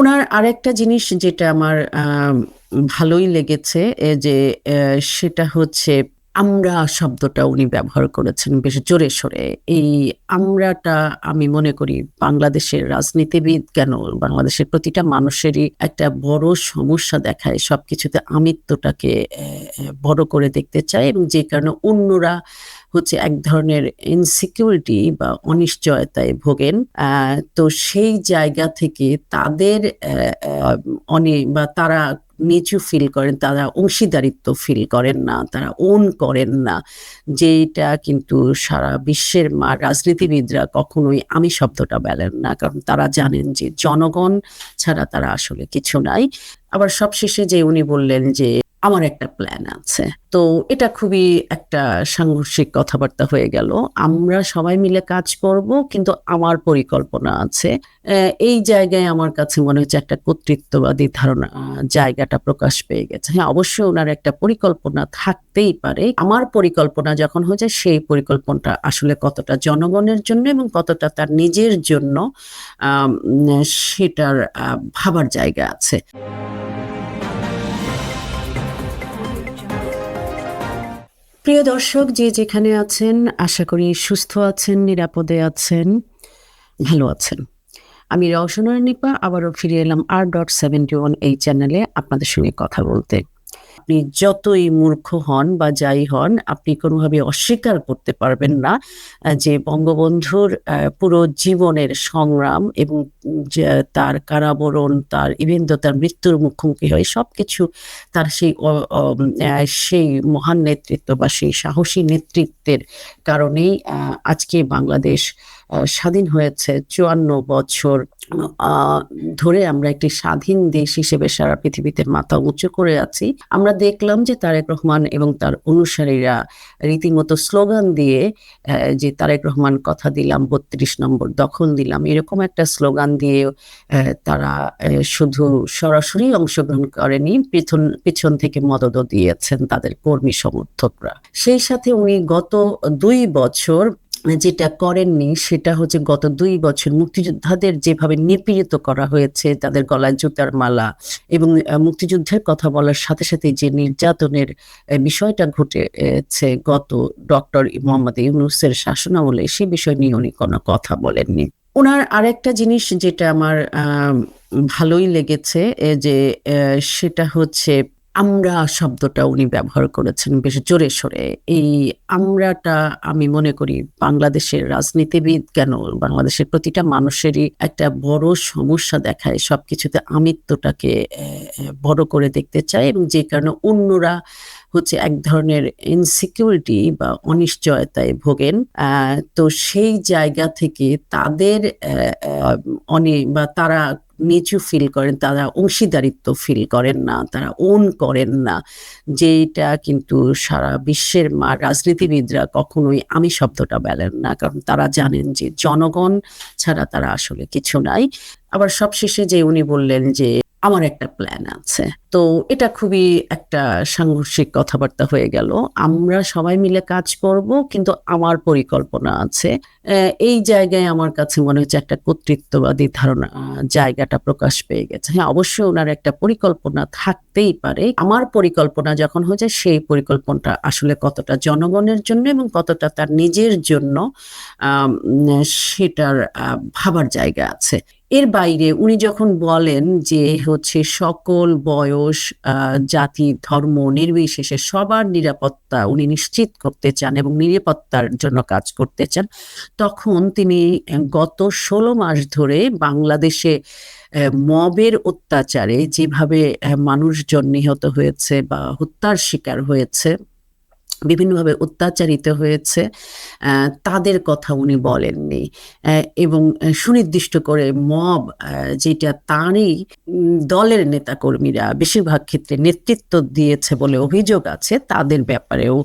ওনার আরেকটা জিনিস যেটা আমার ভালোই লেগেছে যে সেটা হচ্ছে আমরা শব্দটা উনি ব্যবহার করেছেন বেশ জোরে সোরে। এই আমরাটা আমি মনে করি বাংলাদেশের রাজনীতিবিদ কেন, বাংলাদেশের প্রতিটা মানুষেরই একটা বড় সমস্যা দেখায়। সবকিছুতে আমিত্বটাকে, এ এ, বড় করে দেখতে চায় এবং যে কারণে অন্যরা হচ্ছে এক ধরনের ইনসিকিউরিটি বা অনিশ্চয়তায় ভোগেন। তো সেই জায়গা থেকে তাদের অনে বা তারা নিচু ফিল করেন, তারা অংশীদারিত্ব ফিল করেন না, তারা ওন করেন না। যেটা কিন্তু সারা বিশ্বের মা রাজনীতিবিদরা কখনোই আমি শব্দটা বেলেন না। কারণ তারা জানেন যে জনগণ ছাড়া তারা আসলে কিছু নাই। আবার সবশেষে যে উনি বললেন যে, "আমার একটা প্ল্যান আছে।" তো এটা খুবই একটা সাংঘর্ষিক কথাবার্তা হয়ে গেল। আমরা সবাই মিলে কাজ করব কিন্তু আমার পরিকল্পনা আছে। এই জায়গায় আমার কাছে মনে হচ্ছে একটা কর্তৃত্ববাদী ধারণা জায়গাটা প্রকাশ পেয়ে গেছে। হ্যাঁ, অবশ্যই ওনার একটা পরিকল্পনা থাকতেই পারে। আমার পরিকল্পনা যখন হয়ে যায় সেই পরিকল্পনাটা আসলে কতটা জনগণের জন্য এবং কতটা তার নিজের জন্য সেটার ভাবার জায়গা আছে। প্রিয় দর্শক যে যেখানে আছেন আশা করি সুস্থ আছেন, নিরাপদে আছেন, ভালো আছেন। আমি রওশনার নিপা আবারও ফিরে এলাম r.71 এই চ্যানেলে আপনাদের সঙ্গে কথা বলতে। আপনি যতই মূর্খ হন বা যাই হন আপনি কোনোভাবে অস্বীকার করতে পারবেন না যে বঙ্গবন্ধুর পুরো জীবনের সংগ্রাম এবং তার কারাবরণ, তার ইভেন তার মৃত্যুর মুখোমুখি হয়ে সবকিছু তার সেই সেই মহান নেতৃত্ব বা সেই সাহসী নেতৃত্বের কারণেই আজকে বাংলাদেশ স্বাধীন হয়েছে ৫৪ বছর ধরে আমরা একটি স্বাধীন দেশ হিসেবে সারা পৃথিবীতে মাথা উঁচু করে আছি। আমরা দেখলাম যে তারেক রহমান এবং তার অনুসারীরা রীতিমতো স্লোগান দিয়ে যে তারেক রহমান কথা দিলাম ৩২ নম্বর দখল দিলাম এরকম একটা স্লোগান দিয়ে তারা শুধু সরাসরি অংশগ্রহণ করেনি, পিছন পিছন থেকে মদদও দিয়েছেন তাদের কর্মী সমর্থকরা। সেই সাথে উনি গত দুই বছর যেটা করেননি সেটা হচ্ছে গত দুই বছর মুক্তিযোদ্ধাদের যেভাবে নিপীড়িত করা হয়েছে, তাদের গলায় জুতার মালা এবং মুক্তিযুদ্ধের কথা বলার সাথে, সাথে যে নির্যাতনের বিষয়টা ঘটেছে গত ডক্টর মোহাম্মদ ইউনুসের শাসনামলে সে বিষয় নিয়ে উনি কোনো কথা বলেননি। ওনার আরেকটা জিনিস যেটা আমার ভালোই লেগেছে যে সেটা হচ্ছে আমরা শব্দটা উনি ব্যবহার করেছেন বেশ জোরে সোরে। এই আমরাটা আমি মনে করি বাংলাদেশের রাজনীতিবিদ কেন, বাংলাদেশের প্রতিটা মানুষেরই একটা বড় সমস্যা দেখায়। সব কিছুতে আমিত্বটাকে বড় করে দেখতে চায় এবং যে কারণে অন্যরা হচ্ছে এক ধরনের ইনসিকিউরিটি বা অনিশ্চয়তায় ভোগেন। তো সেই জায়গা থেকে তাদের অনে বা তারা নিচু ফিল করেন, তারা অংশীদারিত্ব ফিল করেন না, তারা ওন করেন না। যেটা কিন্তু সারা বিশ্বের মা রাজনীতিবিদরা কখনোই আমি শব্দটা বেলেন না। কারণ তারা জানেন যে জনগণ ছাড়া তারা আসলে কিছু নাই। আবার সবশেষে যে উনি বললেন যে, "আমার একটা প্ল্যান আছে।" তো এটা খুবই একটা সাংঘর্ষিক কথাবার্তা হয়ে গেল। আমরা সবাই মিলে কাজ করব কিন্তু আমার পরিকল্পনা আছে। এই জায়গায় আমার কাছে মনে হচ্ছে একটা কর্তৃত্ববাদী ধারণা জায়গাটা প্রকাশ পেয়ে গেছে। হ্যাঁ, অবশ্যই ওনার একটা পরিকল্পনা থাকতেই পারে। আমার পরিকল্পনা যখন হয়ে যায় সেই পরিকল্পনাটা আসলে কতটা জনগণের জন্য এবং কতটা তার নিজের জন্য সেটার ভাবার জায়গা আছে। এর বাইরে উনি যখন বলেন যে হচ্ছে সকল বয়স, জাতি, ধর্ম নির্বিশেষে সবার নিরাপত্তা উনি নিশ্চিত করতে চান এবং নিরাপত্তার জন্য কাজ করতে চান। তখন তিনি গত ১৬ মাস ধরে বাংলাদেশে মবের অত্যাচারে যেভাবে মানুষজন নিহত হয়েছে বা হত্যার শিকার হয়েছে, বিভিন্নভাবে অত্যাচারিত হয়েছে, তাদের কথা উনি বলেননি। এবং সুনির্দিষ্ট করে মব যেটা তারই দলের নেতাকর্মীরা বেশিরভাগ ক্ষেত্রে নেতৃত্ব দিয়েছে বলে অভিযোগ আছে, তাদের ব্যাপারেও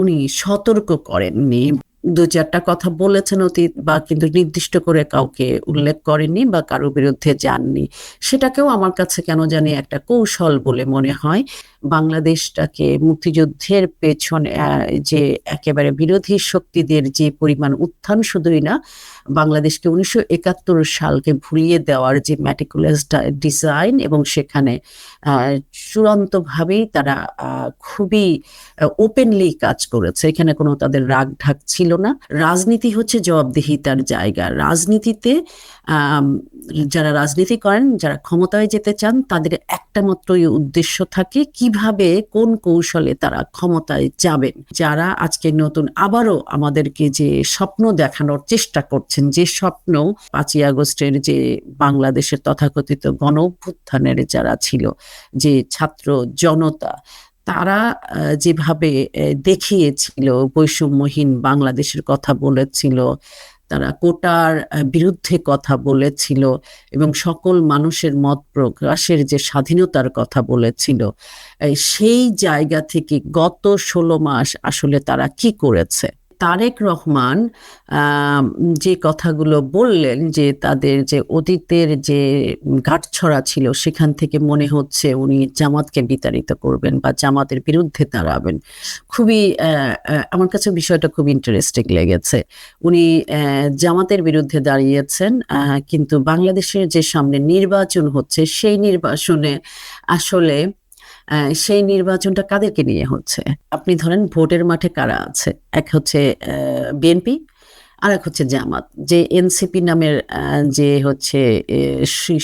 উনি সতর্ক করেননি। দু চারটা কথা বলেছেন অতীত বা কিন্তু নির্দিষ্ট করে কাউকে উল্লেখ করেননি বা কারও বিরুদ্ধে যাননি। সেটাকেও আমার কাছে কেন জানি একটা কৌশল বলে মনে হয়। বাংলাদেশটাকে মুক্তিযুদ্ধের পেছনে যে একেবারে বিরোধী শক্তিদের যে পরিমাণ উত্থান শুধুই না, বাংলাদেশকে উনিশশো একাত্তর সালকে ভুলিয়ে দেওয়ার যে ম্যাটিকুলাস ডিজাইন এবং সেখানে চূড়ান্তভাবেই তারা খুবই ওপেনলি কাজ করেছে। এখানে কোনো তাদের রাগ ঢাক ছিল না। রাজনীতি হচ্ছে জবাবদিহিতার জায়গা। রাজনীতিতে যারা রাজনীতি করেন, যারা ক্ষমতায় যেতে চান, তাদের একটা মাত্রই উদ্দেশ্য থাকে, কীভাবে, কোন কৌশলে তারা ক্ষমতায় যাবেন। যারা আজকে নতুন, আবারও আমাদেরকে যে স্বপ্ন দেখানোর চেষ্টা করছেন, যে স্বপ্ন পাঁচই আগস্টের যে বাংলাদেশের তথাকথিত গণ অভ্যুত্থানের যারা ছিল, যে ছাত্র জনতা তারা যেভাবে দেখিয়েছিল, বৈষম্যহীন বাংলাদেশের কথা বলেছিল, তারা কোটার বিরুদ্ধে কথা বলেছিল এবং সকল মানুষের মত প্রকাশের যে স্বাধীনতার কথা বলেছিল সেই জায়গা থেকে গত ষোলো মাস আসলে তারা কি করেছে? তারেক রহমান যে কথাগুলো বললেন যে তাদের যে অতীতের যে গাঁটছড়া ছিল, সেখান থেকে মনে হচ্ছে উনি জামাতকে বিতাড়িত করবেন বা জামাতের বিরুদ্ধে দাঁড়াবেন। খুবই আমার কাছে বিষয়টা খুব ইন্টারেস্টিং লেগেছে। উনি জামাতের বিরুদ্ধে দাঁড়িয়েছেন কিন্তু বাংলাদেশের যে সামনে নির্বাচন হচ্ছে, সেই নির্বাচনে আসলে সেই নির্বাচনটা কাদেরকে নিয়ে হচ্ছে? আপনি ধরেন ভোটের মাঠে কারা আছে? এক হচ্ছে বিএনপি আর এক হচ্ছে জামাত। যে এনসিপি নামের যে হচ্ছে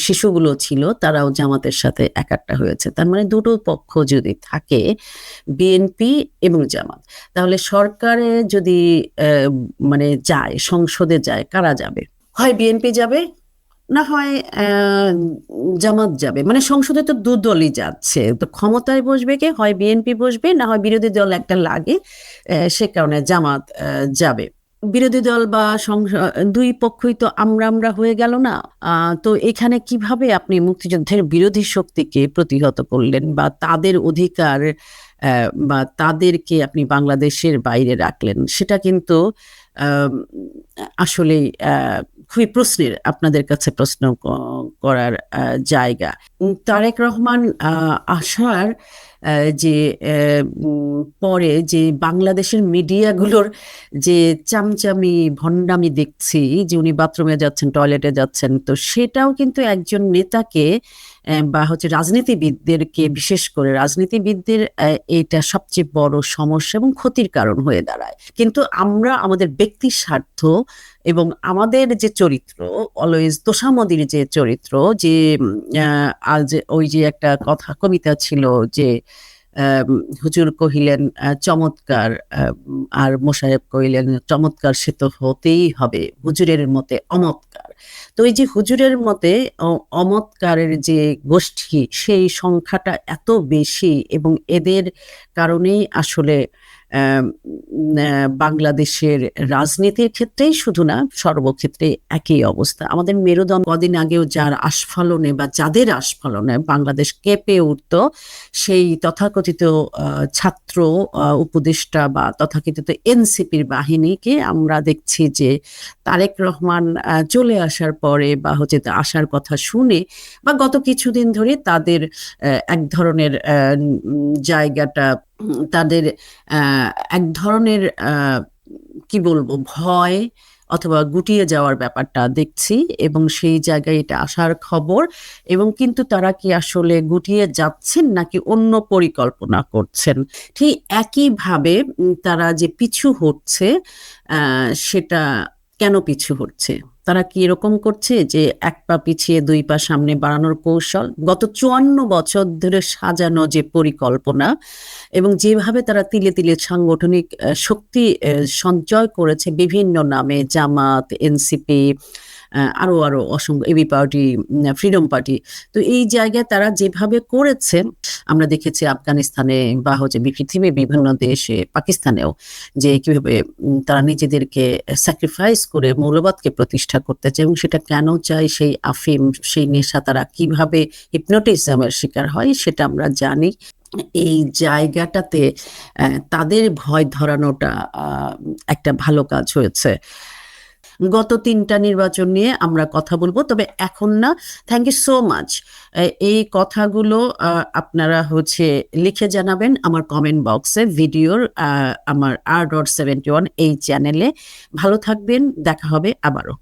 শিশুগুলো ছিল, তারাও জামাতের সাথে একাট্টা হয়েছে। তার মানে দুটো পক্ষ যদি থাকে, বিএনপি এবং জামাত, তাহলে সরকারে যদি মানে যায়, সংসদে যায়, কারা যাবে? হয় বিএনপি যাবে না হয় জামাত যাবে। মানে সংসদে তো দু দলই যাচ্ছে। তো ক্ষমতায় বসবে কে? হয় বিএনপি বসবে না হয় বিরোধী দল একটা লাগে সে কারণে জামাত যাবে। বিরোধী দল বা দুই পক্ষই তো আমরা আমরা হয়ে গেল না। তো এখানে কীভাবে আপনি মুক্তিযুদ্ধের বিরোধী শক্তিকে প্রতিহত করলেন বা তাদের অধিকার বা তাদেরকে আপনি বাংলাদেশের বাইরে রাখলেন? সেটা কিন্তু আহ, খুবই প্রশ্নের আপনাদের কাছে প্রশ্ন করার জায়গা। তারেক রহমান আসার যে পরে যে বাংলাদেশের মিডিয়াগুলোর যে চামচামি, ভণ্ডামি দেখছি যে উনি বাথরুমে যাচ্ছেন, টয়লেটে যাচ্ছেন, তো সেটাও কিন্তু একজন নেতাকে বা হচ্ছে রাজনীতিবিদদেরকে বিশেষ করে রাজনীতিবিদদের এটা সবচেয়ে বড় সমস্যা এবং ক্ষতির কারণ হয়ে দাঁড়ায়। কিন্তু আমরা, আমাদের ব্যক্তি স্বার্থ এবং আমাদের যে চরিত্র অলওয়েজ তোষামদির যে চরিত্র যে আহ, আজ ওই যে একটা কথা কবিতা ছিল যে হুজুর কহিলেন চমৎকার আর মোশারেফ কহিলেন চমৎকার সে তো হতেই হবে হুজুরের মতে অমৎকার। তো এই যে হুজুরের মতে অমৎকারের যে গোষ্ঠী সেই সংখ্যাটা এত বেশি এবং এদের কারণেই আসলে বাংলাদেশের রাজনীতির ক্ষেত্রেই শুধু না, সর্বক্ষেত্রে একই অবস্থা। আমাদের মেরুদণ্ড কদিন আগেও যার আস্ফালনে বা যাদের আস্ফালনে বাংলাদেশ কেঁপে উঠত, সেই তথাকথিত ছাত্র উপদেষ্টা বা তথাকথিত এনসিপির বাহিনীকে আমরা দেখছি যে তারেক রহমান চলে আসার পরে বা হচ্ছে আসার কথা শুনে বা গত কিছুদিন ধরে তাদের এক ধরনের জায়গাটা তাদের এক ধরনের কি বলব, ভয় অথবা গুটিয়ে যাওয়ার ব্যাপারটা দেখছি এবং সেই জায়গায় এটা আসার খবর এবং কিন্তু তারা কি আসলে গুটিয়ে যাচ্ছেন নাকি অন্য পরিকল্পনা করছেন? ঠিক একইভাবে তারা যে পিছু হচ্ছে সেটা কেন পিছু হচ্ছে? তারা কি এরকম করছে যে এক পা পিছিয়ে দুই পা সামনে বাড়ানোর কৌশল? গত চুয়ান্ন বছর ধরে সাজানো যে পরিকল্পনা এবং যেভাবে তারা তিলে তিলে সাংগঠনিক শক্তি সঞ্চয় করেছে বিভিন্ন নামে, জামাত, এনসিপি আরও আরও অসংখ্য, এবি পার্টি ফ্রিডম পার্টি। তো এই জায়গায় তারা যেভাবে করেছে, আমরা দেখেছি আফগানিস্তানে বা হচ্ছে পৃথিবীর বিভিন্ন দেশে, পাকিস্তানেও, যে কীভাবে তারা নিজেদেরকে স্যাক্রিফাইস করে মৌলবাদকে প্রতিষ্ঠা করতে চায় এবং সেটা কেন চায় সেই আফিম, সেই নেশা তারা কীভাবে হিপনোটিজমের শিকার হয় সেটা আমরা জানি। এই জায়গাটাতে তাদের ভয় ধরানোটা একটা ভালো কাজ হয়েছে। গত তিনটা নির্বাচন নিয়ে আমরা কথা বলব, তবে এখন না থ্যাংক ইউ সো মাচ এই কথাগুলো আপনারা হচ্ছে লিখে জানাবেন আমার কমেন্ট বক্সে ভিডিওর আমার আর ডট সেভেন্টি ওয়ান এই চ্যানেলে ভালো থাকবেন, দেখা হবে আবারও।